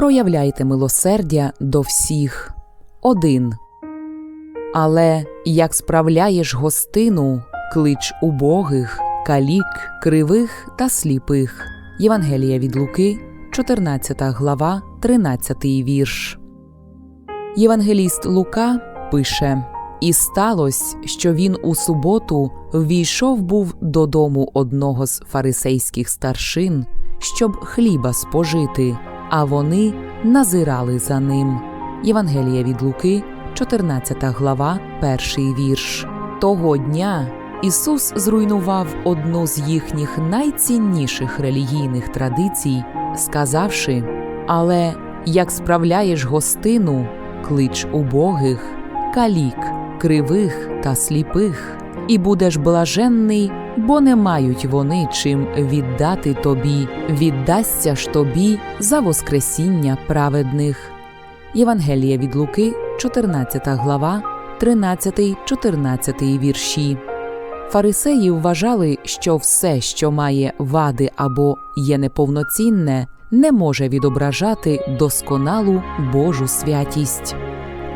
проявляйте милосердя до всіх. 1. Але як справляєш гостину, клич убогих, калік, кривих та сліпих. Євангелія від Луки, 14 глава, 13 вірш. Євангеліст Лука пише: І сталося, що він у суботу ввійшов був додому одного з фарисейських старшин, щоб хліба спожити, а вони назирали за ним. Євангелія від Луки, 14 глава, перший вірш. Того дня Ісус зруйнував одну з їхніх найцінніших релігійних традицій, сказавши: Але як справляєш гостину, клич убогих, калік, кривих та сліпих, і будеш блаженний, бо не мають вони чим віддати тобі, віддасться ж тобі за Воскресіння праведних. Євангелія від Луки, 14 глава, 13-14 вірші. Фарисеї вважали, що все, що має вади або є неповноцінне, не може відображати досконалу Божу святість.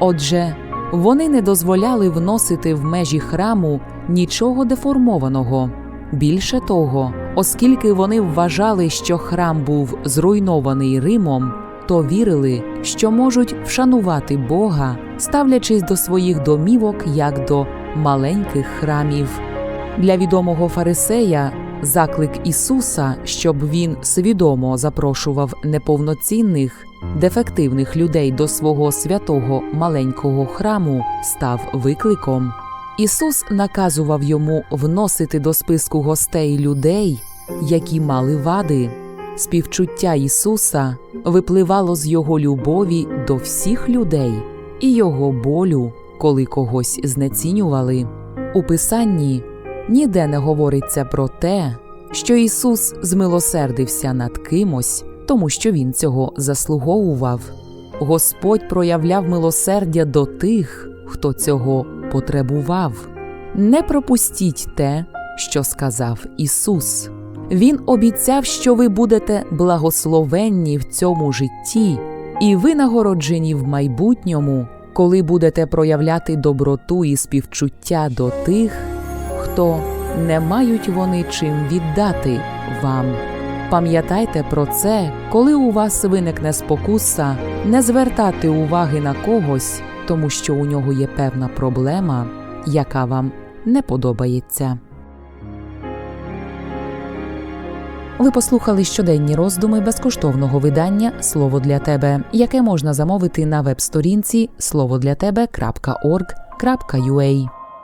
Отже, вони не дозволяли вносити в межі храму нічого деформованого. Більше того, оскільки вони вважали, що храм був зруйнований Римом, то вірили, що можуть вшанувати Бога, ставлячись до своїх домівок як до маленьких храмів. Для відомого фарисея заклик Ісуса, щоб він свідомо запрошував неповноцінних, дефективних людей до свого святого маленького храму, став викликом. Ісус наказував йому вносити до списку гостей людей, які мали вади. Співчуття Ісуса випливало з Його любові до всіх людей і Його болю, коли когось знецінювали. У Писанні ніде не говориться про те, що Ісус змилосердився над кимось, тому що Він цього заслуговував. Господь проявляв милосердя до тих, хто цього потребував. Не пропустіть те, що сказав Ісус. Він обіцяв, що ви будете благословенні в цьому житті і винагороджені в майбутньому, коли будете проявляти доброту і співчуття до тих, хто не мають вони чим віддати вам. Пам'ятайте про це, коли у вас виникне спокуса, не звертати уваги на когось, тому що у нього є певна проблема, яка вам не подобається. Ви послухали щоденні роздуми безкоштовного видання Слово для тебе, яке можна замовити на веб-сторінці словодлятебе.org.ua